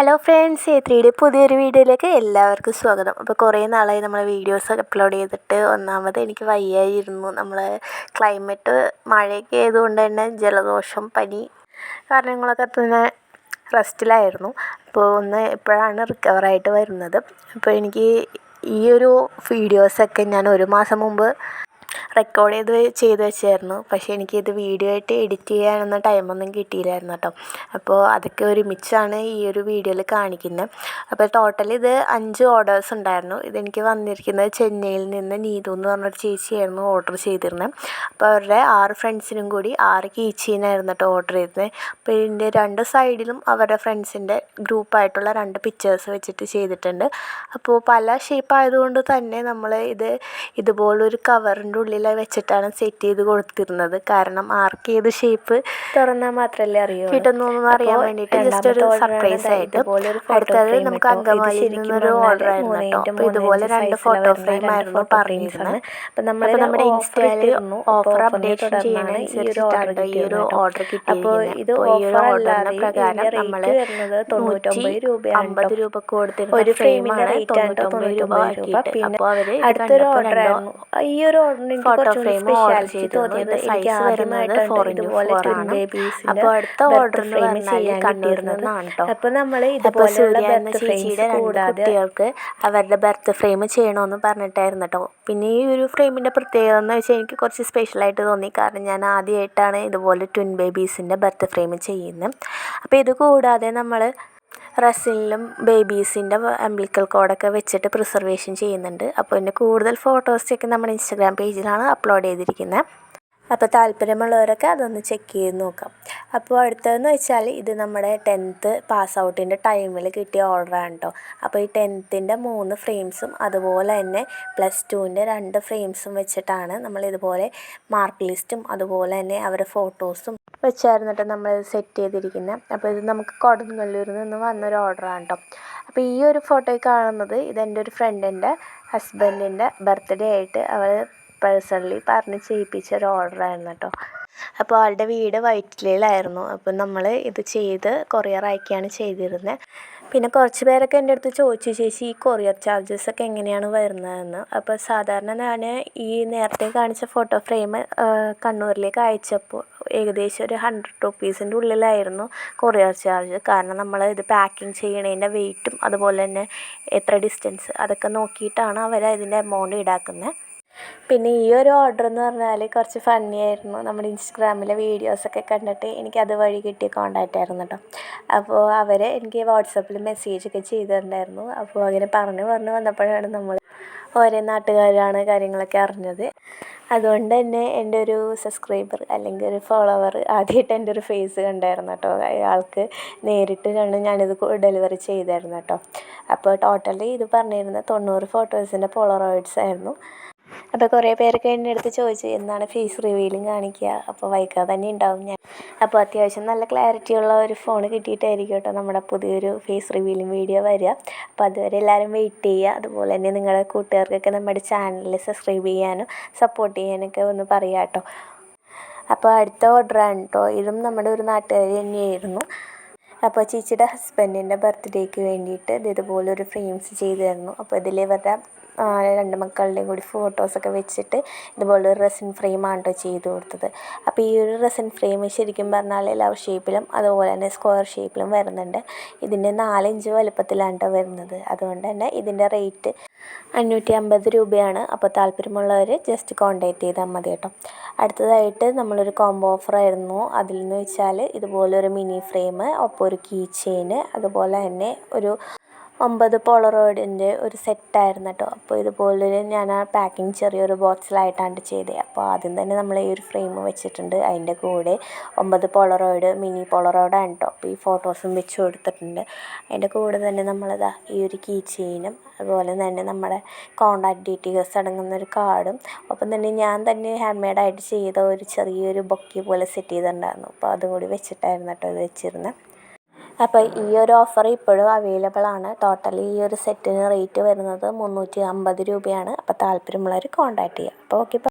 Hello friends A ത്രീയുടെ പുതിയൊരു വീഡിയോയിലേക്ക് എല്ലാവർക്കും സ്വാഗതം. അപ്പോൾ കുറേ നാളായി നമ്മൾ വീഡിയോസ് അപ്ലോഡ് ചെയ്തിട്ട് ഒന്നാമത് എനിക്ക് വയ്യായിരുന്നു. നമ്മൾ ക്ലൈമറ്റ് മഴയൊക്കെ ആയതുകൊണ്ട് തന്നെ ജലദോഷം പനി കാരണങ്ങളൊക്കെ തന്നെ റെസ്റ്റിലായിരുന്നു അപ്പോൾ ഒന്ന് ഇപ്പോഴാണ് റിക്കവറായിട്ട് വരുന്നത്. അപ്പോൾ എനിക്ക് ഈ ഒരു വീഡിയോസൊക്കെ ഞാൻ ഒരു മാസം മുമ്പ് റെക്കോർഡ് ചെയ്ത് ചെയ്ത് വെച്ചായിരുന്നു. പക്ഷേ എനിക്കിത് വീഡിയോ ആയിട്ട് എഡിറ്റ് ചെയ്യാനൊന്നും ടൈമൊന്നും കിട്ടിയില്ലായിരുന്നു കേട്ടോ. അപ്പോൾ അതൊക്കെ ഒരുമിച്ചാണ് ഈ ഒരു വീഡിയോയിൽ കാണിക്കുന്നത് അപ്പോൾ ടോട്ടൽ ഇത് അഞ്ച് ഓർഡേഴ്സ് ഉണ്ടായിരുന്നു. ഇതെനിക്ക് വന്നിരിക്കുന്നത് ചെന്നൈയിൽ നിന്ന് നീതു എന്ന് പറഞ്ഞൊരു ചേച്ചിയായിരുന്നു ഓർഡർ ചെയ്തിരുന്നത് അപ്പോൾ അവരുടെ ആറ് ഫ്രണ്ട്സിനും കൂടി ആറ് കീച്ചീനായിരുന്നു കേട്ടോ ഓർഡർ ചെയ്തത് അപ്പോൾ ഇതിന്റെ രണ്ട് സൈഡിലും അവരുടെ ഫ്രണ്ട്സിന്റെ ഗ്രൂപ്പായിട്ടുള്ള രണ്ട് പിക്ചേഴ്സ് വെച്ചിട്ട് ചെയ്തിട്ടുണ്ട്. അപ്പോൾ പല ഷേപ്പ് ആയതുകൊണ്ട് തന്നെ നമ്മൾ ഇത് ഇതുപോലൊരു കവറിന്റെ ഉള്ളിൽ വെച്ചിട്ടാണ് സെറ്റ് ചെയ്ത് കൊടുത്തിരുന്നത്. കാരണം ആർക്ക് ഏത് ഷേപ്പ് തുറന്നാൽ മാത്രമല്ലേ അറിയൂ കിട്ടുന്നു അറിയാൻ വേണ്ടിയിട്ട് ജസ്റ്റ് ഒരു സർപ്രൈസ് ആയിട്ട് അടുത്തത് നമുക്ക് അങ്കമാലിയിൽ നിന്നൊരു ഓർഡർ ആയിരുന്നു കേട്ടോ. ഇതുപോലെ രണ്ട് ഫോട്ടോ ഫ്രെയിം ആയിരുന്നു പറഞ്ഞിരുന്നത്. അപ്പം നമ്മൾ നമ്മുടെ ഇൻസ്റ്റയിൽ ഓഫർ അപ്ഡേറ്റ് ചെയ്യുന്നതനുസരിച്ചിട്ടാണ് ഈ ഒരു ഓർഡർ അപ്പോൾ ഇത് ഒരു ഓർഡറിന് പ്രകാരം നമ്മൾ തൊണ്ണൂറ്റൊമ്പത് രൂപയാണ് അമ്പത് രൂപ കൊടുത്തിരുന്ന ഒരു ഫ്രെയിമാണ് തൊണ്ണൂറ്റൊമ്പത് രൂപ പിന്നെ അപ്പോൾ അവർ അടുത്തൊരു ഓർഡർ ആയിരുന്നു. ഈ ഒരു ഓർഡറിന് ഫോട്ടോ ഫ്രെയിം ഓർഡർ എനിക്ക് സൈസ് വരുന്നത് ആദ്യമായിട്ടാണ് ഫോർ ഇന്റു ഫോർ ആണ്. അപ്പോൾ അടുത്ത ഓർഡർ ഫ്രെയിം ചെയ്യാൻ കിട്ടിയിരുന്നത്. കേട്ടോ അപ്പോൾ നമ്മൾ ഇതുപോലെ സൂര്യ എന്ന ചേച്ചിയുടെ രണ്ട് കുട്ടികൾക്ക് അവരുടെ ബർത്ത് ഫ്രെയിം ചെയ്യണമെന്ന് പറഞ്ഞിട്ടായിരുന്നു കേട്ടോ പിന്നെ ഈ ഒരു ഫ്രെയിമിന്റെ പ്രത്യേകത എന്ന് വെച്ചാൽ എനിക്ക് കുറച്ച് സ്പെഷ്യലായിട്ട് തോന്നി. കാരണം ഞാൻ ആദ്യമായിട്ടാണ് ഇതുപോലെ ട്വിൻ ബേബീസിന്റെ ബർത്ത് ഫ്രെയിം ചെയ്യുന്നത്. അപ്പോൾ ഇത് കൂടാതെ നമ്മൾ റസിലിലും ബേബീസിന്റെ അമ്പിളിക്കൽ കോഡൊക്കെ വെച്ചിട്ട് പ്രിസർവേഷൻ ചെയ്യുന്നുണ്ട്. അപ്പോൾ എന്റെ കൂടുതൽ ഫോട്ടോസൊക്കെ നമ്മുടെ ഇൻസ്റ്റാഗ്രാം പേജിലാണ് അപ്ലോഡ് ചെയ്തിരിക്കുന്നത് അപ്പോൾ താല്പര്യമുള്ളവരൊക്കെ അതൊന്ന് ചെക്ക് ചെയ്ത് നോക്കാം. അപ്പോൾ അടുത്തതെന്ന് വെച്ചാൽ ഇത് നമ്മുടെ ടെൻത്ത് പാസ് ഔട്ടിന്റെ ടൈമിൽ കിട്ടിയ ഓർഡറാണ് കേട്ടോ അപ്പോൾ ഈ ടെൻത്തിന്റെ മൂന്ന് ഫ്രെയിംസും അതുപോലെ തന്നെ പ്ലസ് ടുവിന്റെ രണ്ട് ഫ്രെയിംസും വെച്ചിട്ടാണ് നമ്മൾ ഇതുപോലെ മാർക്ക് ലിസ്റ്റും അതുപോലെ തന്നെ അവരുടെ ഫോട്ടോസും വെച്ചായിരുന്നു കേട്ടോ നമ്മൾ സെറ്റ് ചെയ്തിരിക്കുന്നത് അപ്പോൾ ഇത് നമുക്ക് കൊടുങ്ങല്ലൂരിൽ നിന്ന് വന്നൊരു ഓർഡറാണ് കേട്ടോ അപ്പോൾ ഈ ഒരു ഫോട്ടോയിൽ കാണുന്നത് ഇതെന്റെ ഒരു ഫ്രണ്ടിന്റെ ഹസ്ബൻഡിന്റെ ബർത്ത്ഡേ ആയിട്ട് അവൾ പേഴ്സണലി പറഞ്ഞ് ചെയ്യിപ്പിച്ച ഒരു ഓർഡറായിരുന്നു കേട്ടോ അപ്പോൾ ആളുടെ വീട് വൈറ്റിലയിലായിരുന്നു അപ്പോൾ നമ്മൾ ഇത് ചെയ്ത് കൊറിയർ അയക്കുകയാണ് ചെയ്തിരുന്നത് പിന്നെ കുറച്ച് പേരൊക്കെ എന്റെ അടുത്ത് ചോദിച്ചു ചേച്ചി ഈ കൊറിയർ ചാർജസ് ഒക്കെ എങ്ങനെയാണ് വരുന്നതെന്ന്? അപ്പോൾ സാധാരണ ഞാൻ ഈ നേരത്തെ കാണിച്ച ഫോട്ടോ ഫ്രെയിം കണ്ണൂരിലേക്ക് അയച്ചപ്പോൾ ഏകദേശം ഒരു ഹൺഡ്രഡ് റുപ്പീസിന്റെ ഉള്ളിലായിരുന്നു കൊറിയർ ചാർജ് കാരണം നമ്മൾ ഇത് പാക്കിങ് ചെയ്യണതിന്റെ വെയിറ്റും അതുപോലെ തന്നെ എത്ര ഡിസ്റ്റൻസ് അതൊക്കെ നോക്കിയിട്ടാണ് അവർ അതിന്റെ എമൗണ്ട് ഈടാക്കുന്നത് പിന്നെ ഈ ഒരു ഓർഡർ എന്ന് പറഞ്ഞാൽ കുറച്ച് ഫണ്ണി ആയിരുന്നു. നമ്മുടെ ഇൻസ്റ്റഗ്രാമിലെ വീഡിയോസൊക്കെ കണ്ടിട്ട് എനിക്ക് അതുവഴി കിട്ടിയ കോണ്ടാക്റ്റ് ആയിരുന്നു കേട്ടോ അപ്പോൾ അവർ എനിക്ക് വാട്സപ്പിൽ മെസ്സേജൊക്കെ ചെയ്തിട്ടുണ്ടായിരുന്നു. അപ്പോൾ അങ്ങനെ പറഞ്ഞു പറഞ്ഞു വന്നപ്പോഴാണ് നമ്മൾ ഓരോ നാട്ടുകാരാണ് കാര്യങ്ങളൊക്കെ അറിഞ്ഞത്. അതുകൊണ്ട് തന്നെ എന്റെ ഒരു സബ്സ്ക്രൈബർ അല്ലെങ്കിൽ ഒരു ഫോളോവർ ആദ്യമായിട്ട് എന്റെ ഒരു ഫേസ് കണ്ടായിരുന്നു കേട്ടോ അയാൾക്ക് നേരിട്ട് കണ്ട് ഞാനിത് ഡെലിവറി ചെയ്തായിരുന്നു കേട്ടോ അപ്പോൾ ടോട്ടലി ഇത് പറഞ്ഞിരുന്നത് തൊണ്ണൂറ് ഫോട്ടോസിന്റെ പോളറോയിഡ്സ് ആയിരുന്നു. അപ്പോൾ കുറേ പേരൊക്കെ എന്നെ അടുത്ത് ചോദിച്ചു എന്നാണ് ഫേസ് റിവീലും കാണിക്കുക അപ്പോൾ വൈകാതെ തന്നെ ഉണ്ടാവും ഞാൻ. അപ്പോൾ അത്യാവശ്യം നല്ല ക്ലാരിറ്റി ഉള്ള ഒരു ഫോൺ കിട്ടിയിട്ടായിരിക്കും കേട്ടോ നമ്മുടെ പുതിയൊരു ഫേസ് റിവീലിംഗ് വീഡിയോ വരിക. അപ്പോൾ അതുവരെ എല്ലാവരും വെയിറ്റ് ചെയ്യുക. അതുപോലെ തന്നെ നിങ്ങളുടെ കൂട്ടുകാർക്കൊക്കെ നമ്മുടെ ചാനൽ സബ്സ്ക്രൈബ് ചെയ്യാനും സപ്പോർട്ട് ചെയ്യാനൊക്കെ ഒന്ന് പറയുക കേട്ടോ. അപ്പോൾ അടുത്ത ഓർഡറാണ് കേട്ടോ. ഇതും നമ്മുടെ ഒരു നാട്ടുകാർ തന്നെയായിരുന്നു. അപ്പോൾ ചേച്ചിയുടെ ഹസ്ബൻഡിന്റെ ബർത്ത്ഡേക്ക് വേണ്ടിയിട്ട് ഇത് ഇതുപോലൊരു ഫ്രെയിംസ് ചെയ്തു തരുന്നു അപ്പോൾ ഇതിൽ ഇവരുടെ രണ്ട് മക്കളുടെയും കൂടി ഫോട്ടോസൊക്കെ വെച്ചിട്ട് ഇതുപോലെ ഒരു റെസിൻ ഫ്രെയിമാണ് കേട്ടോ ചെയ്ത് കൊടുത്തത്. അപ്പോൾ ഈ ഒരു റെസിൻ ഫ്രെയിം ശരിക്കും പറഞ്ഞാൽ ലവ് ഷേപ്പിലും അതുപോലെ തന്നെ സ്ക്വയർ ഷേപ്പിലും വരുന്നുണ്ട്. ഇതിന്റെ നാലിഞ്ച് വലുപ്പത്തിലാണ് കേട്ടോ വരുന്നത്. അതുകൊണ്ട് തന്നെ ഇതിന്റെ റേറ്റ് അഞ്ഞൂറ്റി അമ്പത് രൂപയാണ്. അപ്പോൾ താല്പര്യമുള്ളവർ ജസ്റ്റ് കോൺടാക്റ്റ് ചെയ്താൽ മതി കേട്ടോ അടുത്തതായിട്ട് നമ്മളൊരു കോംബോ ഓഫർ ആയിരുന്നു. അതിൽ നിന്ന് വെച്ചാൽ ഇതുപോലൊരു മിനി ഫ്രെയിം ഒപ്പം ഒരു കീ ചെയിന് അതുപോലെ തന്നെ ഒരു ഒമ്പത് പോളറോയിഡിന്റെ ഒരു സെറ്റായിരുന്നു കേട്ടോ. അപ്പോൾ ഇതുപോലെ ഞാൻ ആ പാക്കിങ് ചെറിയൊരു ബോക്സിലായിട്ടാണ് ചെയ്തത് അപ്പോൾ ആദ്യം തന്നെ നമ്മൾ ഈ ഒരു ഫ്രെയിം വെച്ചിട്ടുണ്ട്. അതിന്റെ കൂടെ ഒമ്പത് പോളറോയിഡ് മിനി പോളറോയിഡാണ് കേട്ടോ. അപ്പോൾ ഈ ഫോട്ടോസും വെച്ച് കൊടുത്തിട്ടുണ്ട്. അതിന്റെ കൂടെ തന്നെ നമ്മളിതാ ഈ ഒരു കീ ചെയിനും അതുപോലെ തന്നെ നമ്മുടെ കോണ്ടാക്ട് ഡീറ്റെയിൽസ് അടങ്ങുന്ന ഒരു കാർഡും ഒപ്പം തന്നെ ഞാൻ തന്നെ ഹാൻഡ് മെയ്ഡായിട്ട് ചെയ്ത ഒരു ചെറിയൊരു ബൊക്കെ പോലെ സെറ്റ് ചെയ്തിട്ടുണ്ടായിരുന്നു. അപ്പോൾ അതും കൂടി വെച്ചിട്ടായിരുന്നു കേട്ടോ ഇത് വെച്ചിരുന്നത് അപ്പോൾ ഈ ഒരു ഓഫർ ഇപ്പോഴും അവൈലബിൾ ആണ്. ടോട്ടലി ഈ ഒരു സെറ്റിന് റേറ്റ് വരുന്നത് മുന്നൂറ്റി അമ്പത് രൂപയാണ്. അപ്പോൾ താല്പര്യമുള്ളവർ കോൺടാക്ട് ചെയ്യുക അപ്പോൾ ഓക്കെ